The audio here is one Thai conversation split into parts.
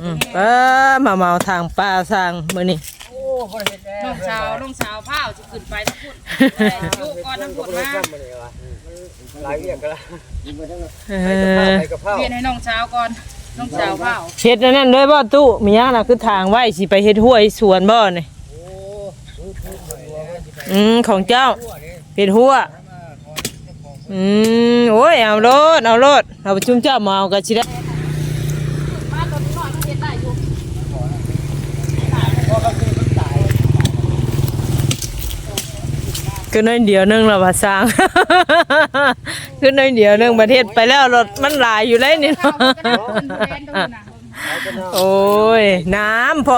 อืมป้ามาเมาทางป้าสร้างมื้อนี้ โอ้บ่เฮ็ดแล้น้วองสาวน้องสาวพาวสิขึ้นไปทั้งพุ่นอยู่ก่อนทั้งพุ่นมาหลายเรียกกันละเอไปอกับข้าวเรียนให้น้องสาวก่อนน้องสาวพาวเฮ็ดอันนั้นด้วยบ่ตู้มีหยังน่ะคือทางไว้สิไปเฮ็ดห้วยสวนบ่นี่โอ้รู้ทุกคนว่าว่าสิไปอืมของเจ้าทั่วนี่เป็นหัวมาขอเจ้าของอืมโอ้ยเอาโลดเอาโลดเอาประชุมเจ้ามาเอาก็สิได้ บ้านรถน้อยมันเฮ็ดได้อยู่ พ่อก็คือมันตาย ก็น้อยเดียวนึงและว่าสร้างคือน้อยเดียวนึงประเทศไปแล้วรถมันหลายอยู่เลยนี่เนาะโอ้ย น้ำพอ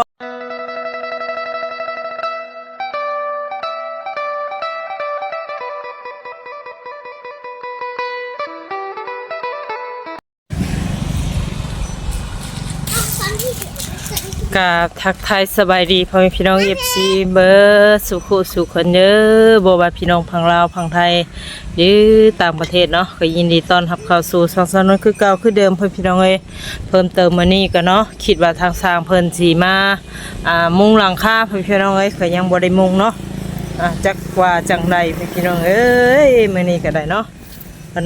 ที่ กับทักทายสบายดีพ่อแม่พี่น้องเอฟซีเบอร์สุขุสุขคนเด้อบว่าพี่น้องพังลาวพังไทยหรือต่างประเทศเนาะก็ยินดีต้อนรับเข้าสู่ช่องสนนคือเก่าคือเดิมพ่อพี่น้องเอ้ยเพิ่มเติมมานี่ก็เนาะคิดว่าทางสร้างเพิ่นสีมาอ่ามุงหลังคาพ่อพี่น้องเอ้ยก็ยังบ่ได้มุงเนาะอ่าจักว่าจังใดพ่อพี่น้องเอ้ยมื้อนี้ก็ได้เนาะ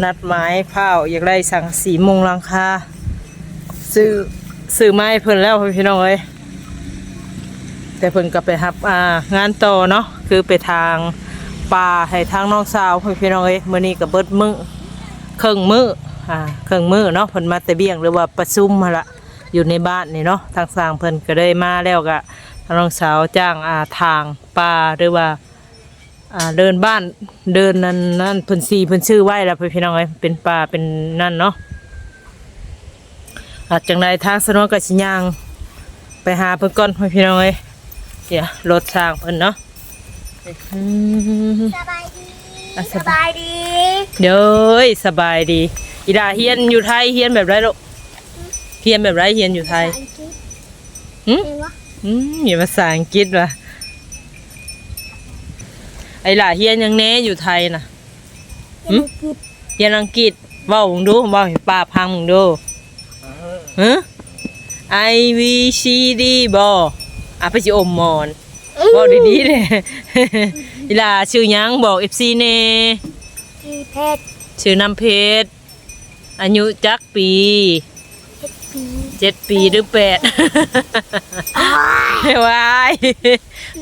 นัดหมายเผาอยากได้สังสีมุงหลังคาซื้อ ซื้อไม้เพิ่นแล้วพี่น้องเอ้ยแต่เพิ่นก็ไปรับอ่างานต่อเนาะคือไปทางป่าให้ทางน้องสาวพี่น้องเอ้ยมื้อนี้ก็เบิดมื้อครึ่งมื้ออ่าครึ่งมื้อเนาะเพิ่นมาแต่เบี้ยงหรือว่าประชุมหั่นล่ะอยู่ในบ้านนี่เนาะทางสร้างเพิ่นก็ได้มาแล้วก็ทางน้องสาวจ้างอ่าทางป่าหรือว่าอ่าเดินบ้านเดินนั่นนั่นเพิ่นซีเพิ่นชื่อไว้แล้วพี่พี่น้องเอ้ยเป็นป่าเป็นนั่นเนาะ อาจังไดทางสนวนก็สิย่าง ไปหาเพิ่นก่อนพี่พี่น้องเอ้ยเดี๋ยวรถสร้างเพิ่นเนาะอืมสบายดีอะสสบายบายดีเดี๋ยวเอ้ยสบายดี อีดาเฮียนอยู่ไทยเฮียนแบบไรลูกเฮียนแบบไรเฮียนอยู่ไทยอังกฤษหืมเห็นวะอืมมีภาษาอังกฤษว่ะไอ้หล่าเฮียนยังแน่อยู่ไทยน่ะหืมอังกฤษเฮียนอังกฤษเว้ามึงดูเว้าให้ป้าพังมึงดู ฮะ I V C D บ่อะไปสิอมหมอนบอกดีๆเลยอีหล่าชื่อหยังบอก FC แน่กีเพชรชื่อน้ำเพชรอายุจักปีเพชรปีเจ็ดปีหรือแปดวาย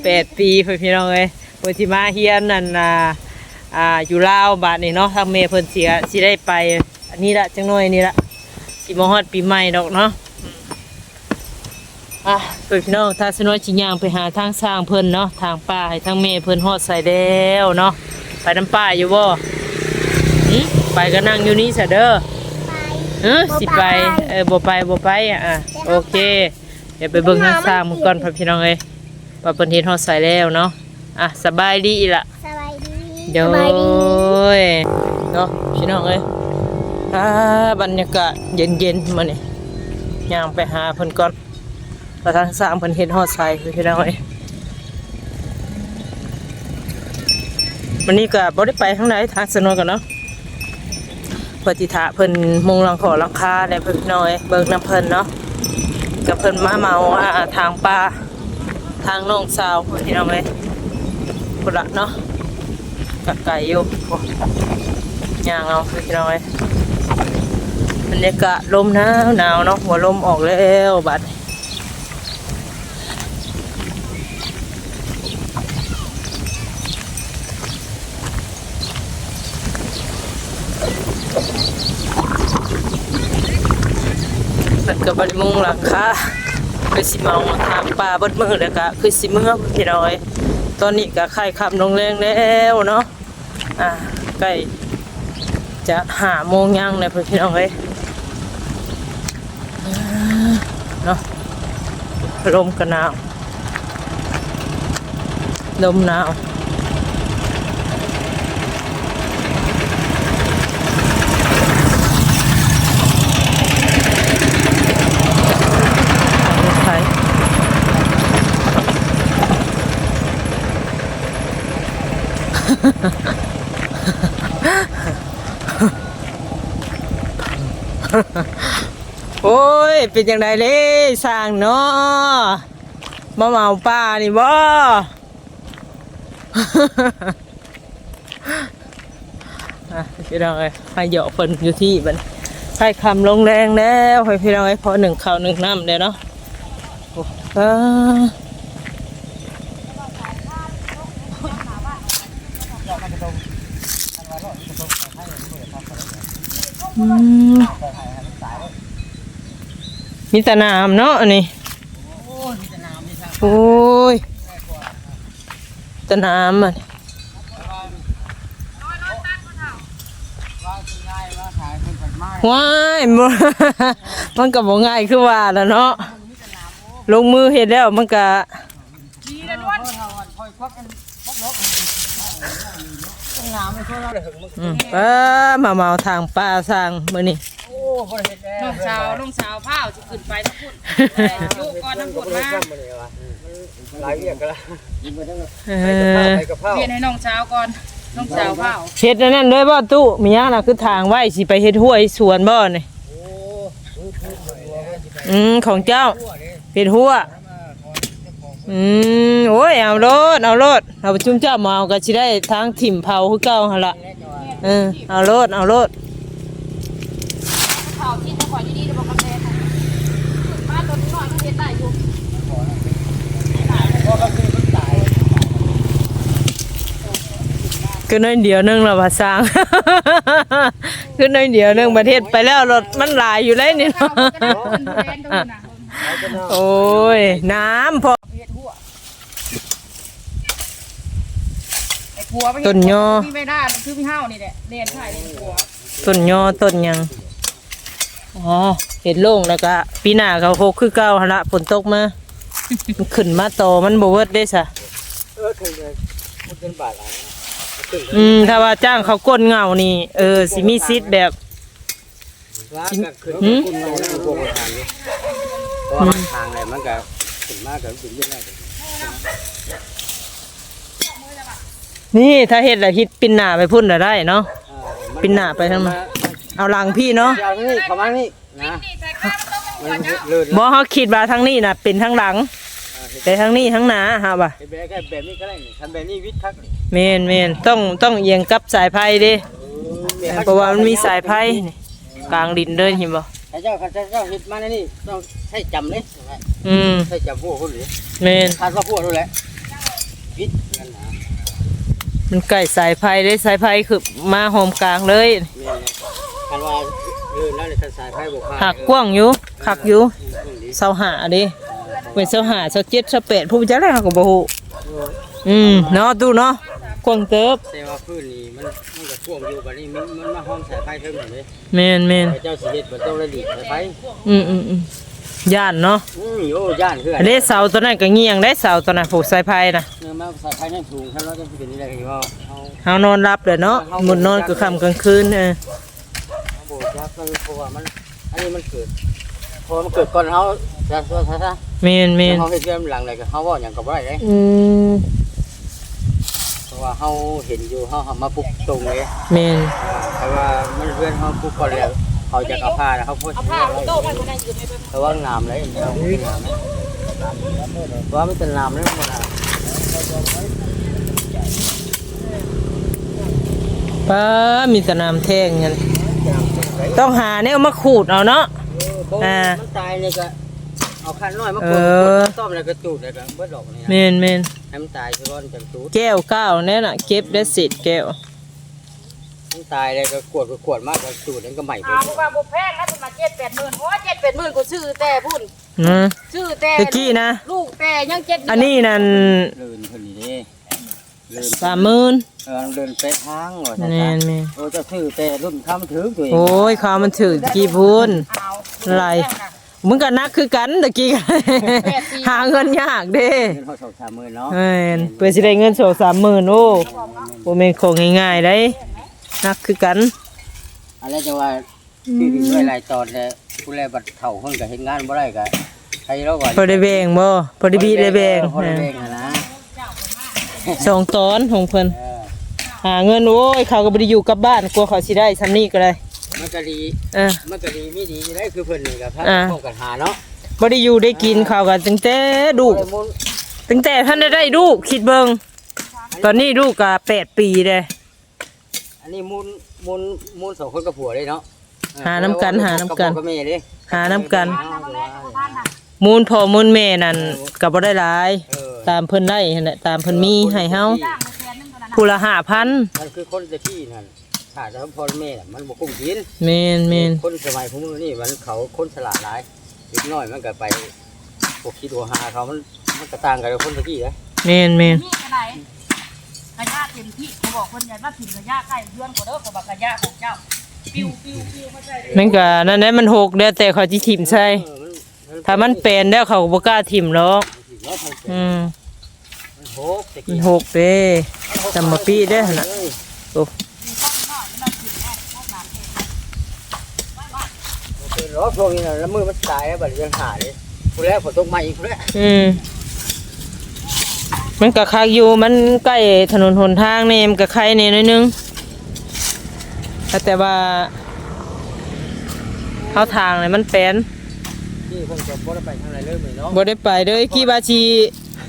แปดปีเพื่อนพี่น้องเอ้ยเพิ่นสิมาเฮียนนั่นน่ะอ่าอยู่ลาวบาดนี้เนาะทางเมเพิ่นสิก็สิได้ไป อันนี้ละจังน้อยนี่ละ สิมาฮอดปีใหม่ดอกเนาะอืมอะเพื่อนพี่น้องถ้าสนอยสิย่างไปหาทางสร้างเพิ่นเนาะทางป้าให้ทางเมเพิ่นฮอดใส่แล้วเนาะไปน้ำป้าอยู่บ่หึไปก็นั่งอยู่นี่ซะเด้อไปเออสิไปเออบ่ไปบ่ไปอะอะโอเค เดี๋ยวไปเบิ่งทางสร้างมึงก่อนพ่อพี่น้องเอ้ยว่าเพิ่นเฮ็ดฮอดใส่แล้วเนาะอะสบายดีอีหละสบายดีเดี๋ยวสบายดีเนาะพี่น้องเอ้ย อ่าบรรยากาศเย็นๆมาเนี่ย่างไปหาเพิ่นก่อนว่าทางสร้างเพิ่นเฮ็ดฮอดใส่พี่น้องเอ้ยวันนี้ก็บ่ได้ไปทางไหนทางสนวนกันเนาะเพื่อจิถาเพิ่นมุงหลังขอหลังคาได้เพิ่นน้อยเบิกน้ำเพิ่นเนาะกับเพิ่นมาเมาอ่าทางป่าทางน้องสาวพี่น้องเอ้ยพุ่นละเนาะกะไก่อยู่ย่างเอาพี่น้องเอ้ย บรรยากาศลมหนาวหนาวเนาะหัวลมออกแล้วบัดนี้เพิ่นก็บ่ได้มุงหลังคาคือสิเมาทางป่าบดมือแล้วก็คือสิเมื่อพี่น้อย ตอนนี้ก็ไข่ขับลงแรงแล้วเนาะอ่าใกล้จะหาโมงยังแล้วพี่น้องเอ้ยอ่าเนาะ ลมก็หนาวลมหนาวรถไฟ โอ้ย เป็นจังไดเลยสร้างเนาะมาเมาป่านี่บ่อะพี่น้องเอ้ยให้เหยาะเพิ่นอยู่ที่บัดให้คำลงแรงแล้วให้พี่น้องเอ้ยพอหนึ่งข้าวหนึ่งน้ำเด้อเนาะโอ้อ่าอืม มีแต่น้ำเนาะอันนี้โอ้ยแต่น้ำมีทางโอ้ยแต่น้ำอะว่าสิง่ายว่าขายคนผัดไม้ว้ายบ่มันก็บ่ง่ายคือว่าแล้วเนาะลงมือเฮ็ดแล้วมันก็ดีนะนวลเออมาเลยถึงมึงอืมป้ามาเมาทางป่าสร้างมื้อนี้โอ้ บ่ได้เฮ็ดแล้วน้องสาวน้องสาวผ้าจะขึ้นไปทั้งพุ่นยุก่อนทั้งพุ่นมาหลายเรียกกันละยิงไปทั้งเอไปอกับข้าวเรียนให้น้องสาวก่อนน้องสาวผ้าเฮ็ดอันนั้นด้วยบ่ตู้มีหยังน่ะคือทางไว้สิไปเฮ็ดห้วยสวนบ่นี่โอ้รู้ทุกตัวว่าสิไปอืมของเจ้าทั่วนี่เป็นหัวมาขอเจ้าของอืมโอ้ยเอารถเอารถเอาไปจุ่มเจ้ามาเอาก็สิได้ทางถิ่มเผาคือเก่าหั่นล่ะแรกจะว่าเออเอารถเอารถข่าวที่จะขอดีๆจะบอกกำแพงบ้านรถน้อยก็เฮ็ดได้อยู่ เพราะก็คือมันตาย ก็น้อยเดียวนึงแล้วว่าสร้าง คือน้อยเดียวนึงประเทศไปแล้วรถมันหลายอยู่เลยนี่เนาะก็ได้เป็นแบรนด์ตรงนั้นน่ะเอาจะน่าโอ้ย น้ำพอเฮ็ดหัวไอ้ผัวไปต้นยอพี่ไม่ได้คือพี่เฮานี่แหละเรียนใช่เรียนผัวต้นยอต้นหยังอ๋อเห็ดโล่งแล้วก็ปีหน้าเขาโคกคือเก่าหั่นละฝนตกมามันขึ้นมาโตมันบ่เวิร์ดได้ซะเออถึงเลยมันเป็นบาทอะไร ถึงอืมถ้าว่าจ้างเขาก้นเงานี่เออสิมีซิทธิ์แบบร้านก็คือคุณเราเนี่ยพวกทางนี้เพราะว่าทางอะไรมันก็ถึงมากกับถึงเยอะได้นี่ถ้าเห็ดแล้วฮิตปินหน้าไปพุ่นน่ะได้เนาะ ปินหน้าไปทางนั้นเอาหลังพี่เนาะเอานี่เข้ามานี่นะนี่ใส่ข้าวมันต้องมันเลื่อนบ่เฮาคิดว่าทางนี้น่ะเป็นทางหลังแต่ทางนี้ทางหน้าฮะบ่ะแบบแบบนี้ก็ได้นี่ทำแบบนี้วิทย์ทักนี่ แม่นแม่นต้องต้องเอียงกับสายไฟเด้เพราะว่ามันมีสายไฟนี่กลางดินเดินเห็นบ่ข้าเจ้าข้าเจ้าเห็ดมาในนี่ต้องใช้จำเลยอืมใช้จำพวกคนหรือแม่นคาดว่าพวกรู้แหละวิทย์นั่นนะมันใกล้สายไฟได้สายไฟคือมาโฮมกลางเลยแม่นเลยคันว่าเลื่อนแล้วเลยทันสายไฟบุกหักกว้างอยู่หักอยู่เสาหาเด้เป็นเสาหาเสาเจ็ดเสาแปดผู้จักได้เขาก็บ่ฮู้อืมเนาะตู้เนาะ กว้างเติบแต่ว่าพื้นนี่มันมันก็ท่วมอยู่บัดนี้มันมันมาห้อมสายไฟเพิ่มหน่อยเลยแม่นแม่นข้าเจ้าสิเฮ็ดบ่ต้องระดิบสายไฟอืมอืมอืมย่านเนาะอืมโอ้ย่านคืออันนี้เสาตัวนั้นก็เงียงได้เสาตัวนั้นผูกสายไฟน่ะเนื้อมาสายไฟนั่นสูงท่านว่าจะเป็นนี่แหละคือว่าเอาเฮานอนรับเลยเนาะหมุนนอนก็ค่ำกลางคืนเออเอาโบยักษ์มันเพราะว่ามันอันนี้มันเกิดพอมันเกิดก่อนเฮาจะซะซะซะแม่นแม่นเฮาเฮ็ดเรื่องหลังเลยก็เฮาเว้าหยังก็บ่ได้เด้อืมเพ ราะว่าเฮาเห็นอยู่เฮาเฮามาปลุกตรงเลยแม่นแต่ว่ามันเพื่อนเฮาปลุกก่อนแล้วเขาจะเอาผ้าแล้วเขาพูดเอาผ้าไปโต๊ะมันคนนั้นยืนไม่เป็นแต่ว่างามเลยเอาไม่งามนะว่ามันเป็นงามเลยมันอะป้ามีแต่น้ำแท่งกันต้องหาเนี่ยมาขูดเอาเนาะอ่ามันตายเลยก็เอาคันน้อยมาเอกดอต้มแล้วก็จูดแล้วก็เบิดดอกนี่นะเมนเมน ให้มันตายเฉพาะมันจังจูดแก้วก้าวเนี่ยน่ะเก็บได้สิทธิ์แก้วมันตายเลยก็กวดก็กวดมากก็จูดแล้วก็ใหม่ไปอ้าวเพราะว่าบ่แพงนะประมาณ7 8หมื่นโอ้7 8หมื่นกูซื้อแต่พุ่นนะซื้อแต่ตะกี้นะ ลูกแต่ยังเจ็ดอันนี้นั่นเดินเพิ่นนี่เด้เดินสามหมื่นเออเดินไปทางว่าแมซั่นนแมนๆโอ้เจะซื้อแต่รุ่นค้ำถือตัวเองโอ้ยข้าวมันถือกี่พูนเอาอะไร มึงก็นักคือกันตะกี้กันหาเงินยากเด้เงินเขาสองสามหมื่นเนาะแม่นเพื่อสิได้เงินสองสามหมื่นโอ้บ่แม่นของง่ายๆได้นักคือกันอะไรจะว่าที่ดินด้วยหลายตอนแต่ผู้แลบัดเฒ่าเพิ่นก็เฮ็ดงานบ่ได้ก็ใครเราก่อนพอได้แบ่งบ่พอได้บีได้แบ่งพอได้แบ่งอะนะสองตอนของเพิ่นเออหาเงินโอ้ยเขาก็บ่ได้อยู่กับบ้านกลัวเขาสิได้ซ้ำนี้ก็ได้ มันก็ดีเออ มันก็ดีไม่ดีได้คือเพิ่นนี่กับพระอ่า ป้องกันหาเนาะบ่ได้อยู่ได้กินข้าวกันตั้งแต่ลูกบ่ได้มุนตั้งแต่ท่านได้ได้ลูกคิดเบิ่งตอนนี้ลูกก็แปดปีเลยอันนี้มูลมูลมูลสองคนกับผัวเลยเนาะหาน้ำกันหาน้ำกัน บพ่อกับแม่เด้หาน้ำกันบ้านเราแรกของบ้านน่ะมูลพ่อมูลแม่นั่นก็บ่ได้หลาย เออตามเพิ่นได้นั่นแหละตามเพิ่นมีให้เฮาจ้างมาแทนนึงตัวนั้นผู้ละมันคือคนจะที่นั่น ถ้าจะพ่อแม่น่ะมันบ่คุ้มกิน5,000แม่นแม่นคนสมัยพวกนี้นี่มันเขาคนฉลาดหลายเล็กน้อยมันก็ไปพวกคิดหัวหาเขามันมันก็ต่างกันกับคนตะกี้นะแม่นแม่นนี่กระไดกระยาเต็มที่เขาบอกคนใหญ่ว่าถิ่นกระยาใกล้เพื่อนกว่าเด้อเขาบอกกระยาของเจ้าปิวปิวปิวเข้าใจเลยมันก็นั่นแหละมันหกแล้วแต่เขาสิถิ่มใส่เออมันถ้ามันเป็นแล้วเขาก็บ่กล้าถิ่มหรอกมันอืมมันโหกตะมักี้นหกเด้ จำมาปีได้อหั่นน่ะ เอ้ยโอ้ มีข้าวหน่อยไม่ต้องถิ่นแน่พวกน้ำเอง มันคือรอบช่วงนี้น่ะแล้วมือมันตายแล้วบัดนี้ยังหาเลยผู้แรกฝนตกมาอีกผู้แรกอืมมันก็คักอยู่มันใกล้ถนนหนทางนี่มันก็ใครนี่น้อยนึงแต่ว่าเขาทางเลยมันแปลนนี่เพิ่นจะบ่ได้ไปทางไหนเลยมื้อเนาะบ่ได้ไปเด้อกี่บาชี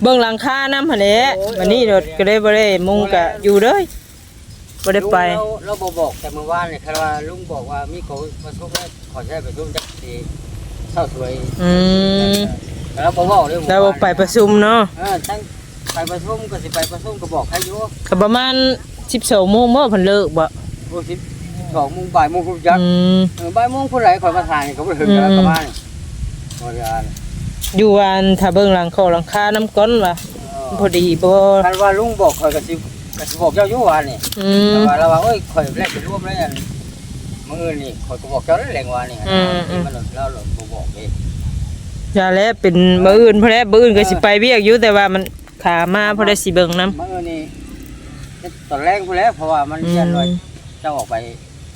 เบิ่งหลังคาน้ำหั่นแหละวันนี้รถก็ได้บ่ได้มุงก็อยู่เด้อบ่ได้ไปลุงเราเราบ่บอกแต่เมื่อวานนี่ครับว่าลุงบอกว่ามีเขามาทุกข์แล้วข อใช้ไปทุกข์จักสิเศร้าสวยอืมแล้วบ่บอกเลยแล้วบ่ไปประชุมเนาะเออตั้งไปประชุมก็สิไปประชุมก็บอกให้อยู่ก็ประมาณ12โมงบ่เพิ่นเลิกบ่โอ้สิบสองโมงบ่ายโมงกูจักอืมเออบ่ายโมงคนไหนขอยมาทานนี่เขาบ่ถึงกันแล้วอืมประมาณนี้บริการอยู่วานถ้าเบิ่งหลังคอหลังคาน้ำก้นว่ะพอดีบ่คันว่าลุงบอกข่อยก็สิก็สิบอกเจ้าอยู่ว่านี่อืมแต่ว่าเราว่าเอ้ยข่อยแรกจะร่วมแล้วอัน มื้ออื่นนี่ข่อยก็บอกเจ้าแล้วแหล่งว่านี่อืมอืม มันเราเราบ่บอกเองอย่าแล้วเป็นมื้ออื่นเพราะแล้วมื้ออื่นก็สิไปเวียกอยู่แต่ว่ามันขามาเพราะได้สิเบิ่งนำมื้ออื่นนี่ตอนแรกพู้นแหล้วเพราะว่ามันอืเรียนไว้มเจ้าออกไป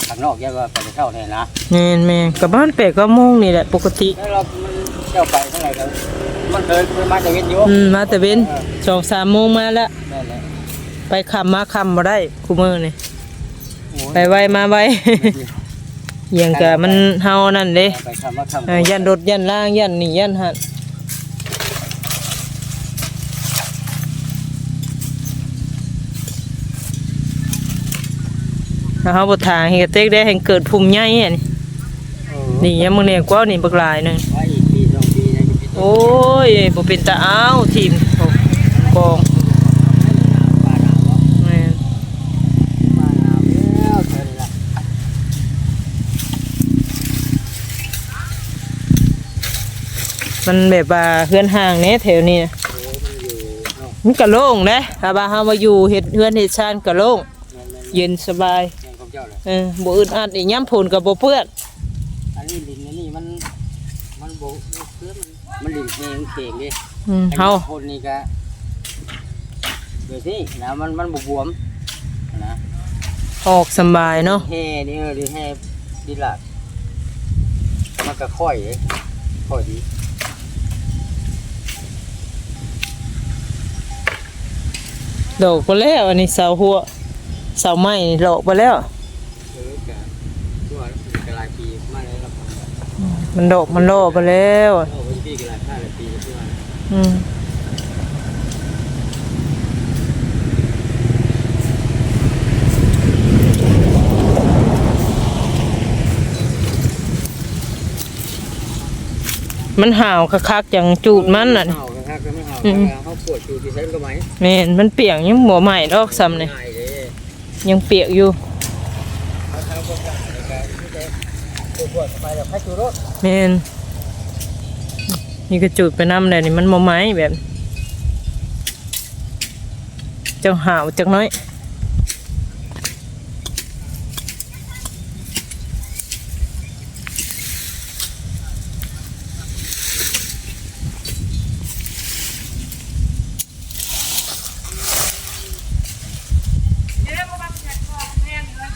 ข้างนอกแยกว่าไปเช่าแน่นะแม่นแม่นก็บ้าน8ก็โมงนี่แหละปกติ แล้วเรามันเจ้าไปเท่าไหร่ก็มันเคยเคยมาแต่เว้นอยู่อืมมาแต่เว้น2-3โมงมาแล้ว นั่นแหละไปค่ำมาค่ำบ่ได้คู่มื้อนี่โอ้ยไปไวมาไว เอียงก็มันเฮานั่นเด้ไปทำมาทำเอ่อยันรถยันล่างยันนี่ยันหันถ้าเฮาบ่ทางเฮ็ดเต็กได้แห่งเกิดภูมิใหญ่อันนี้เออนี่ยังมึงเนี่ยกว่านี่บักหลายหนึงไว้อีกปีสองปีนะจะปีโอ้ยบ่เป็นตาอ้าวทีมโอ้กอง ป่าหนาวเนาะ แม่น ป่าหนาวแล้วเท่านี้ละ มันแบบว่าเฮือนห่างแหน่แถวนี้นะโอ้ยมันอยู่เนาะมันก็โล่งเด้ถ้าว่าเฮามาอยู่เฮ็ดเฮือนเฮ็ดชานก็โล่งแม่นแม่นเย็นสบายแม่นของเจ้าเลยเออบ่อึดอัดอีหยังฝนก็บ่เปื้อนอันนี้ดินอันนี้มันมันโบเพื่อนมันดินเองเข่งดิอืมเฮาคนนี่ก็เดี๋ยวสินะมันมันบวมนะออกสำบายเนาะแห่นี่เออดิแห่ดิหลักมันก็ค่อยเลยค่อยดี ดอกไปแล้วอันนี้เสาหัวเสาไม้นี่ดอกไปแล้วเออกะตัวกะลายปีมาเลยครับมันดอกมันโลไปแล้วโอ้ยปีกะลายห้าเลยปีที่ว่าอืมมันห่าวคักๆอย่างจูดมันน่ะนี่เห่านะครับก็ไม่เห่าอืมเขา ปวดอยู่ที่เส้นก็ไหมแม่นมันเปียกยังหัวใหม่ดอกซ้ำนี่ง่ายเลยยังเปียกอยู่เขาทำพวกกันในการที่จะปวดไปแล้วพัดจูรถแม่นนี่ก็จูดไปน้ำเลยนี่มันบ่ไหม้แบบจังห่าวจังน้อย เดี๋ยวมาบ้านเนี่ยก็แม่งเลย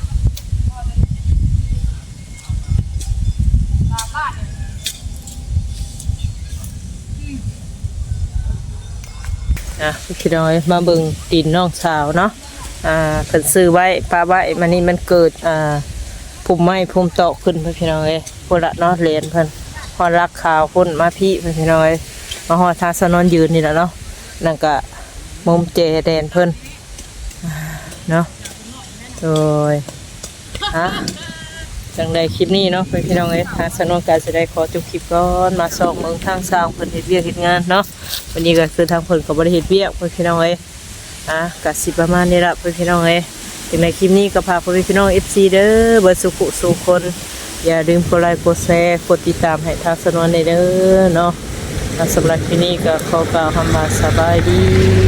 ตาบ้านเนี่ย อะพี่น้อยมาเบิ่งตีนน้องสาวเนาะอ่าเพิ่นซื้อไว้ป้าไว้มันนี่มันเกิดอ่าพุ่มไม้พุ่มตขึ้นพี่น้อยพวกละเนาะเหรียญเพิ่นพอรักขาวพุ่นมาพี่พี่น้อยมาหอดทางสนอนยืนนี่แหละเนาะนั่นก็มุมเจแดนเพิ่นเนาะโดยฮะ จังใดคลิปนี้เนาะเพื่อนพี่น้องเอ้ยทางสนวนการจะได้ขอจบคลิปก่อนมาส่องเมืองทางสร้างเพิ่นเฮ็ดเวียกเฮ็ดงานเนาะวันนี้ก็คือทางเพิ่นก็บ่ได้เฮ็ดเวียกเพื่อนพี่น้องเอ้ยอะก็สิประมาณนี้ละเพื่อนพี่น้องเอ้ยถึงในคลิปนี้ก็พาเพื่อแม่พี่น้อง FC เด้อเบิดสุขสุคน อย่าลืมกดไลค์กดแชร์กดติดตามให้ทางสนวนในเด้อเนาะสำหรับคลิปนี้ก็ขอกล่าวคำว่าสบายดี